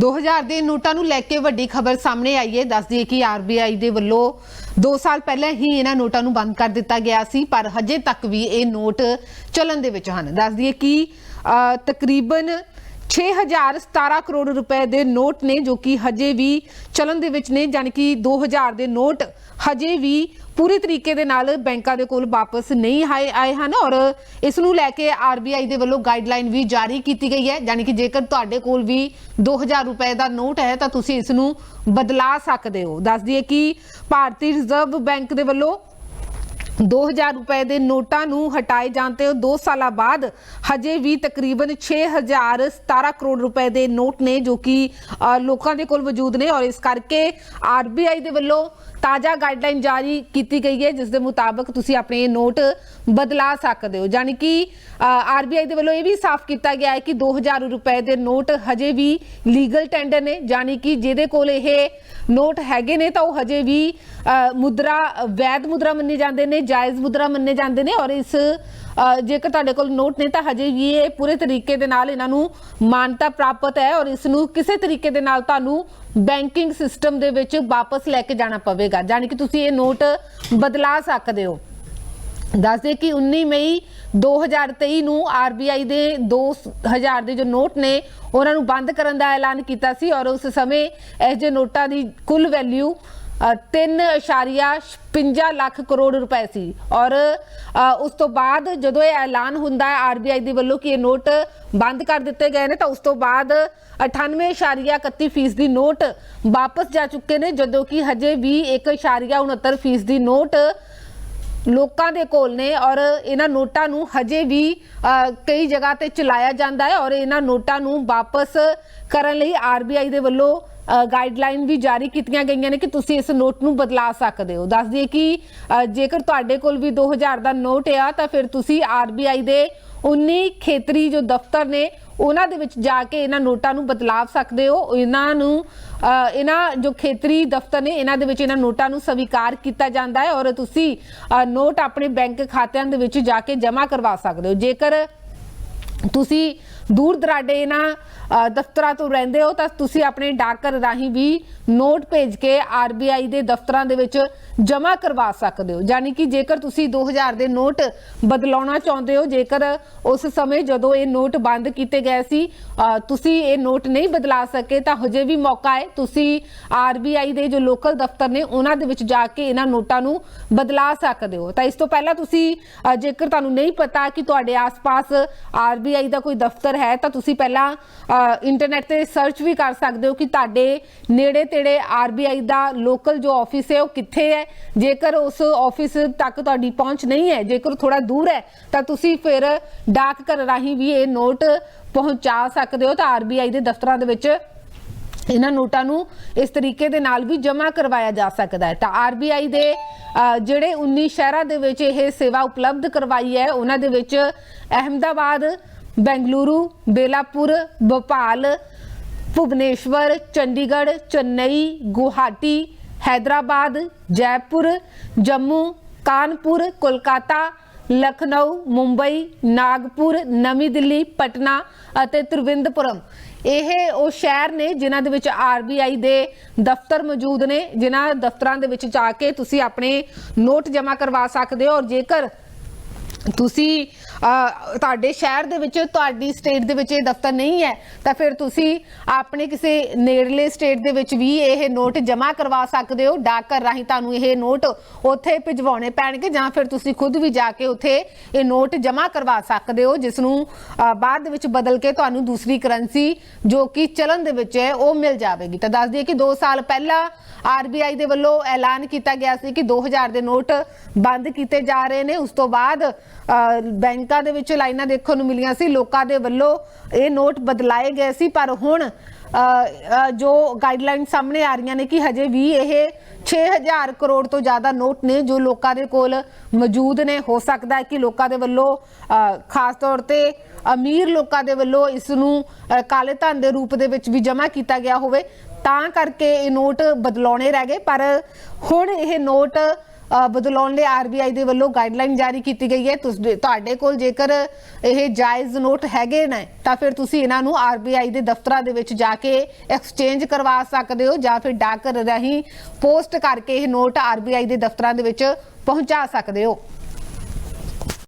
2000 ਦੇ ਨੋਟਾਂ ਨੂੰ ਲੈ ਕੇ ਵੱਡੀ ਖਬਰ ਸਾਹਮਣੇ ਆਈ ਹੈ। ਦੱਸ ਦਈਏ ਕਿ ਆਰਬੀਆਈ ਦੇ ਵੱਲੋਂ 2 ਸਾਲ ਪਹਿਲਾਂ ਹੀ ਇਹਨਾਂ ਨੋਟਾਂ ਨੂੰ ਬੰਦ ਕਰ ਦਿੱਤਾ ਗਿਆ ਸੀ, ਪਰ ਹਜੇ ਤੱਕ ਵੀ ਇਹ ਨੋਟ ਚੱਲਣ ਦੇ ਵਿੱਚ ਹਨ। ਦੱਸ ਦਈਏ ਕਿ ਤਕਰੀਬਨ 6017 ਕਰੋੜ ਰੁਪਏ ਦੇ ਨੋਟ ਨੇ ਜੋ ਕਿ ਹਜੇ ਵੀ ਚੱਲਣ ਦੇ ਵਿੱਚ ਨੇ, ਜਾਣੀ ਕਿ 2000 ਦੇ ਨੋਟ ਹਜੇ ਵੀ ਪੂਰੇ ਤਰੀਕੇ ਦੇ ਨਾਲ ਬੈਂਕਾਂ ਦੇ ਕੋਲ ਵਾਪਸ ਨਹੀਂ ਆਏ ਆਏ ਹਨ ਔਰ ਇਸ ਨੂੰ ਲੈ ਕੇ ਆਰਬੀਆਈ ਦੇ ਵੱਲੋਂ ਗਾਈਡਲਾਈਨ ਵੀ ਜਾਰੀ ਕੀਤੀ ਗਈ ਹੈ। ਯਾਨੀ ਕਿ ਜੇਕਰ ਤੁਹਾਡੇ ਕੋਲ ਵੀ 2000 ਰੁਪਏ ਦਾ ਨੋਟ ਹੈ, ਤਾਂ ਤੁਸੀਂ ਇਸ ਨੂੰ ਬਦਲਾ ਸਕਦੇ ਹੋ। ਦੱਸ ਦਈਏ ਕਿ ਭਾਰਤੀ ਰਿਜ਼ਰਵ ਬੈਂਕ ਦੇ ਵੱਲੋਂ 2000 ਰੁਪਏ ਦੇ ਨੋਟਾਂ ਨੂੰ ਹਟਾਏ ਜਾਣ ਤੇ 2 ਸਾਲਾਂ ਬਾਅਦ ਹਜੇ ਵੀ ਤਕਰੀਬਨ 6017 ਕਰੋੜ ਰੁਪਏ ਦੇ ਨੋਟ ਨੇ ਜੋ ਕਿ ਲੋਕਾਂ ਦੇ ਕੋਲ ਮੌਜੂਦ ਨੇ ਔਰ ਇਸ ਕਰਕੇ ਆਰਬੀਆਈ ਦੇ ਵੱਲੋਂ ਤਾਜ਼ਾ ਗਾਈਡਲਾਈਨ ਜਾਰੀ ਕੀਤੀ ਗਈ ਹੈ, ਜਿਸ ਦੇ ਮੁਤਾਬਕ ਤੁਸੀਂ ਆਪਣੇ ਨੋਟ ਬਦਲਾ ਸਕਦੇ ਹੋ। ਯਾਨੀ ਕਿ ਆਰਬੀਆਈ ਦੇ ਵੱਲੋਂ ਇਹ ਵੀ ਸਾਫ਼ ਕੀਤਾ ਗਿਆ ਹੈ ਕਿ 2000 ਰੁਪਏ ਦੇ ਨੋਟ ਹਜੇ ਵੀ ਲੀਗਲ ਟੈਂਡਰ ਨੇ ਯਾਨੀ ਕਿ ਜਿਹਦੇ ਕੋਲ ਇਹ ਨੋਟ ਹੈਗੇ ਨੇ ਤਾਂ ਉਹ ਹਜੇ ਵੀ ਮੁਦਰਾ, ਵੈਧ ਮੁਦਰਾ ਮੰਨੇ ਜਾਂਦੇ ਨੇ ਜਾਇਜ਼ ਮੁਦਰਾ ਮੰਨੇ ਜਾਂਦੇ ਨੇ ਔਰ ਇਸ ਜੇਕਰ ਤੁਹਾਡੇ ਕੋਲ ਨੋਟ ਨੇ ਤਾਂ ਹਜੇ ਵੀ ਇਹ ਪੂਰੇ ਤਰੀਕੇ ਦੇ ਨਾਲ ਇਹਨਾਂ ਨੂੰ ਮਾਨਤਾ ਪ੍ਰਾਪਤ ਹੈ ਔਰ ਇਸ ਨੂੰ ਕਿਸੇ ਤਰੀਕੇ ਦੇ ਨਾਲ ਤੁਹਾਨੂੰ ਬੈਂਕਿੰਗ ਸਿਸਟਮ ਦੇ ਵਿੱਚ ਵਾਪਸ ਲੈ ਕੇ ਜਾਣਾ ਪਵੇਗਾ। ਯਾਨੀ ਕਿ ਤੁਸੀਂ ਇਹ ਨੋਟ ਬਦਲਾ ਸਕਦੇ ਹੋ। ਦੱਸਦੇ ਕਿ 19 ਮਈ 2023 ਨੂੰ ਆਰਬੀਆਈ ਦੇ 2000 ਦੇ ਜੋ ਨੋਟ ਨੇ, ਉਹਨਾਂ ਨੂੰ ਬੰਦ ਕਰਨ ਦਾ ਐਲਾਨ ਕੀਤਾ ਸੀ ਔਰ ਉਸ ਸਮੇਂ ਇਹ ਜੇ ਨੋਟਾਂ ਦੀ ਕੁੱਲ ਵੈਲਿਊ 3.56 ਲੱਖ ਕਰੋੜ ਰੁਪਏ ਸੀ। ਔਰ ਉਸ ਤੋਂ ਬਾਅਦ ਜਦੋਂ ਇਹ ਐਲਾਨ ਹੁੰਦਾ ਹੈ ਆਰਬੀਆਈ ਦੇ ਵੱਲੋਂ ਕਿ ਇਹ ਨੋਟ ਬੰਦ ਕਰ ਦਿੱਤੇ ਗਏ ਨੇ, ਤਾਂ ਉਸ ਤੋਂ ਬਾਅਦ 98.31 ਫੀਸਦੀ ਨੋਟ ਵਾਪਸ ਜਾ ਚੁੱਕੇ ਨੇ, ਜਦੋਂ ਕਿ ਹਜੇ ਵੀ 1.69 ਫੀਸਦੀ ਨੋਟ ਲੋਕਾਂ ਦੇ ਕੋਲ ਨੇ। ਔਰ ਇਹਨਾਂ ਨੋਟਾਂ ਨੂੰ ਹਜੇ ਵੀ ਕਈ ਜਗ੍ਹਾ ਤੇ ਚਲਾਇਆ ਜਾਂਦਾ ਹੈ। ਔਰ ਇਹਨਾਂ ਨੋਟਾਂ ਨੂੰ ਵਾਪਸ ਕਰਨ ਲਈ ਆਰਬੀਆਈ ਦੇ ਵੱਲੋਂ ਗਾਈਡਲਾਈਨ ਵੀ ਜਾਰੀ ਕੀਤੀਆਂ ਗਈਆਂ ਨੇ ਕਿ ਤੁਸੀਂ ਇਸ ਨੋਟ ਨੂੰ ਬਦਲਾ ਸਕਦੇ ਹੋ। ਦੱਸ ਦਈਏ ਕਿ ਜੇਕਰ ਤੁਹਾਡੇ ਕੋਲ ਵੀ 2000 ਦਾ ਨੋਟ ਆ, ਤਾਂ ਫਿਰ ਤੁਸੀਂ ਆਰਬੀਆਈ ਦੇ 19 ਖੇਤਰੀ ਜੋ ਦਫ਼ਤਰ ਨੇ, ਉਹਨਾਂ ਦੇ ਵਿੱਚ ਜਾ ਕੇ ਇਹਨਾਂ ਨੋਟਾਂ ਨੂੰ ਬਦਲਾ ਸਕਦੇ ਹੋ। ਇਹਨਾਂ ਨੂੰ ਇਹਨਾਂ ਜੋ ਖੇਤਰੀ ਦਫ਼ਤਰ ਨੇ, ਇਹਨਾਂ ਦੇ ਵਿੱਚ ਇਹਨਾਂ ਨੋਟਾਂ ਨੂੰ ਸਵੀਕਾਰ ਕੀਤਾ ਜਾਂਦਾ ਹੈ ਔਰ ਤੁਸੀਂ ਨੋਟ ਆਪਣੇ ਬੈਂਕ ਖਾਤਿਆਂ ਦੇ ਵਿੱਚ ਜਾ ਕੇ ਜਮ੍ਹਾਂ ਕਰਵਾ ਸਕਦੇ ਹੋ। ਜੇਕਰ ਤੁਸੀਂ ਦੂਰ ਦਰਾਡੇ ਇਹਨਾਂ ਦਫ਼ਤਰਾਂ ਤੋਂ ਰਹਿੰਦੇ ਹੋ ਤਾਂ ਤੁਸੀਂ ਆਪਣੇ ਡਾਕਰ ਰਾਹੀਂ ਵੀ ਨੋਟ ਭੇਜ ਕੇ ਆਰਬੀਆਈ ਦੇ ਦਫ਼ਤਰਾਂ ਦੇ ਵਿੱਚ ਜਮ੍ਹਾਂ ਕਰਵਾ ਸਕਦੇ ਹੋ। ਯਾਨੀ ਕਿ ਜੇਕਰ ਤੁਸੀਂ 2000 ਦੇ ਨੋਟ ਬਦਲਾਉਣਾ ਚਾਹੁੰਦੇ ਹੋ, ਜੇਕਰ ਉਸ ਸਮੇਂ ਜਦੋਂ ਇਹ ਨੋਟ ਬੰਦ ਕੀਤੇ ਗਏ ਸੀ ਤੁਸੀਂ ਇਹ ਨੋਟ ਨਹੀਂ ਬਦਲਾ ਸਕੇ ਤਾਂ ਹਜੇ ਵੀ ਮੌਕਾ ਹੈ। ਤੁਸੀਂ ਆਰਬੀਆਈ ਦੇ ਜੋ ਲੋਕਲ ਦਫ਼ਤਰ ਨੇ, ਉਹਨਾਂ ਦੇ ਵਿੱਚ ਜਾ ਕੇ ਇਹਨਾਂ ਨੋਟਾਂ ਨੂੰ ਬਦਲਾ ਸਕਦੇ ਹੋ। ਤਾਂ ਇਸ ਤੋਂ ਪਹਿਲਾਂ ਤੁਸੀਂ ਜੇਕਰ ਤੁਹਾਨੂੰ ਨਹੀਂ ਪਤਾ ਕਿ ਤੁਹਾਡੇ ਆਸ-ਪਾਸ ਆਰਬੀਆਈ ਦਾ ਕੋਈ ਦਫ਼ਤਰ ਹੈ ਤਾਂ ਤੁਸੀਂ ਪਹਿਲਾਂ ਇੰਟਰਨੈਟ ਤੇ ਸਰਚ ਵੀ ਕਰ ਸਕਦੇ ਹੋ ਕਿ ਤੁਹਾਡੇ ਨੇੜੇ ਤੇੜੇ ਆਰਬੀਆਈ ਦਾ ਲੋਕਲ ਜੋ ਆਫਿਸ ਹੈ ਉਹ ਕਿੱਥੇ ਹੈ। ਜੇਕਰ ਉਸ ਆਫਿਸ ਤੱਕ ਤੁਹਾਡੀ ਪਹੁੰਚ ਨਹੀਂ ਹੈ, ਜੇਕਰ ਥੋੜਾ ਦੂਰ ਹੈ, ਤਾਂ ਤੁਸੀਂ ਫਿਰ ਡਾਕ ਘਰ ਰਾਹੀਂ ਵੀ ਇਹ ਨੋਟ ਪਹੁੰਚਾ ਸਕਦੇ ਹੋ ਤਾਂ ਆਰਬੀਆਈ ਦੇ ਦਫ਼ਤਰਾਂ ਦੇ ਵਿੱਚ ਇਹਨਾਂ ਨੋਟਾਂ ਨੂੰ ਇਸ ਤਰੀਕੇ ਦੇ ਨਾਲ ਵੀ ਜਮ੍ਹਾਂ ਕਰਵਾਇਆ ਜਾ ਸਕਦਾ ਹੈ। ਤਾਂ ਆਰਬੀਆਈ ਦੇ ਜਿਹੜੇ 19 ਸ਼ਹਿਰਾਂ ਦੇ ਵਿੱਚ ਇਹ ਸੇਵਾ ਉਪਲਬਧ ਕਰਵਾਈ ਹੈ, ਉਹਨਾਂ ਦੇ ਵਿੱਚ ਅਹਿਮਦਾਬਾਦ ਬੈਂਗਲੁਰੂ, ਬੇਲਾਪੁਰ, ਭੋਪਾਲ, ਭੁਵਨੇਸ਼ਵਰ, ਚੰਡੀਗੜ੍ਹ, ਚੇਨਈ, ਗੁਹਾਟੀ, ਹੈਦਰਾਬਾਦ, ਜੈਪੁਰ, ਜੰਮੂ, ਕਾਨਪੁਰ, ਕੋਲਕਾਤਾ, ਲਖਨਊ, ਮੁੰਬਈ, ਨਾਗਪੁਰ, ਨਵੀਂ ਦਿੱਲੀ, ਪਟਨਾ ਅਤੇ ਤ੍ਰਿਵੰਦਪੁਰਮ। ਇਹ ਉਹ ਸ਼ਹਿਰ ਨੇ ਜਿਨ੍ਹਾਂ ਦੇ ਵਿੱਚ ਆਰਬੀਆਈ ਦੇ ਦਫ਼ਤਰ ਮੌਜੂਦ ਨੇ, ਜਿਨ੍ਹਾਂ ਦਫ਼ਤਰਾਂ ਦੇ ਵਿੱਚ ਜਾ ਕੇ ਤੁਸੀਂ ਆਪਣੇ ਨੋਟ ਜਮ੍ਹਾਂ ਕਰਵਾ ਸਕਦੇ ਹੋ ਔਰ ਜੇਕਰ ਤੁਸੀਂ ਤੁਹਾਡੇ ਸ਼ਹਿਰ ਦੇ ਵਿੱਚ, ਤੁਹਾਡੀ ਸਟੇਟ ਦੇ ਵਿੱਚ ਇਹ ਦਫ਼ਤਰ ਨਹੀਂ ਹੈ, ਤਾਂ ਫਿਰ ਤੁਸੀਂ ਆਪਣੇ ਕਿਸੇ ਨੇੜਲੇ ਸਟੇਟ ਦੇ ਵਿੱਚ ਵੀ ਇਹ ਨੋਟ ਜਮ੍ਹਾਂ ਕਰਵਾ ਸਕਦੇ ਹੋ ਡਾਕਘਰ ਰਾਹੀਂ ਤੁਹਾਨੂੰ ਇਹ ਨੋਟ ਉੱਥੇ ਭਿਜਵਾਉਣੇ ਪੈਣਗੇ, ਜਾਂ ਫਿਰ ਤੁਸੀਂ ਖੁਦ ਵੀ ਜਾ ਕੇ ਉੱਥੇ ਇਹ ਨੋਟ ਜਮ੍ਹਾਂ ਕਰਵਾ ਸਕਦੇ ਹੋ ਜਿਸ ਨੂੰ ਬਾਅਦ ਦੇ ਵਿੱਚ ਬਦਲ ਕੇ ਤੁਹਾਨੂੰ ਦੂਸਰੀ ਕਰੰਸੀ ਜੋ ਕਿ ਚਲਨ ਦੇ ਵਿੱਚ ਹੈ, ਉਹ ਮਿਲ ਜਾਵੇਗੀ। ਤਾਂ ਦੱਸ ਦਈਏ ਕਿ 2 ਸਾਲ ਪਹਿਲਾਂ ਆਰਬੀਆਈ ਦੇ ਵੱਲੋਂ ਐਲਾਨ ਕੀਤਾ ਗਿਆ ਸੀ ਕਿ 2000 ਦੇ ਨੋਟ ਬੰਦ ਕੀਤੇ ਜਾ ਰਹੇ ਨੇ, ਉਸ ਤੋਂ ਬਾਅਦ ਬੈਂਕ ਬੈਂਕਾਂ ਦੇ ਵਿੱਚ ਲਾਈਨਾਂ ਦੇਖਣ ਨੂੰ ਮਿਲੀਆਂ ਸੀ। ਲੋਕਾਂ ਦੇ ਵੱਲੋਂ ਇਹ ਨੋਟ ਬਦਲਾਏ ਗਏ ਸੀ, ਪਰ ਹੁਣ ਜੋ ਗਾਈਡਲਾਈਨ ਸਾਹਮਣੇ ਆ ਰਹੀਆਂ ਨੇ ਕਿ ਹਜੇ ਵੀ ਇਹ 6000 ਕਰੋੜ ਤੋਂ ਜ਼ਿਆਦਾ ਨੋਟ ਨੇ ਜੋ ਲੋਕਾਂ ਦੇ ਕੋਲ ਮੌਜੂਦ ਨੇ। ਹੋ ਸਕਦਾ ਹੈ ਕਿ ਲੋਕਾਂ ਦੇ ਵੱਲੋਂ ਖਾਸ ਤੌਰ ਤੇ ਅਮੀਰ ਲੋਕਾਂ ਦੇ ਵੱਲੋਂ ਇਸ ਨੂੰ ਕਾਲੇ ਧਨ ਦੇ ਰੂਪ ਦੇ ਵਿੱਚ ਵੀ ਜਮ੍ਹਾਂ ਕੀਤਾ ਗਿਆ ਹੋਵੇ। ਤਾਂ ਕਰਕੇ ਇਹ ਨੋਟ ਬਦਲਾਉਣੇ ਰਹਿ ਗਏ, ਪਰ ਹੁਣ ਇਹ ਨੋਟ ਬਦਲਾਉਣ ਲਈ ਆਰਬੀਆਈ ਦੇ ਵੱਲੋਂ ਗਾਈਡਲਾਈਨ ਜਾਰੀ ਕੀਤੀ ਗਈ ਹੈ। ਤੁਸ- ਤੁਹਾਡੇ ਕੋਲ ਜੇਕਰ ਇਹ ਜਾਇਜ਼ ਨੋਟ ਹੈਗੇ ਨੇ, ਤਾਂ ਫਿਰ ਤੁਸੀਂ ਇਹਨਾਂ ਨੂੰ ਆਰਬੀਆਈ ਦੇ ਦਫ਼ਤਰਾਂ ਦੇ ਵਿੱਚ ਜਾ ਕੇ ਐਕਸਚੇਂਜ ਕਰਵਾ ਸਕਦੇ ਹੋ ਜਾਂ ਫਿਰ ਡਾਕ ਰਾਹੀਂ ਪੋਸਟ ਕਰਕੇ ਇਹ ਨੋਟ ਆਰਬੀਆਈ ਦੇ ਦਫ਼ਤਰਾਂ ਦੇ ਵਿੱਚ ਪਹੁੰਚਾ ਸਕਦੇ ਹੋ।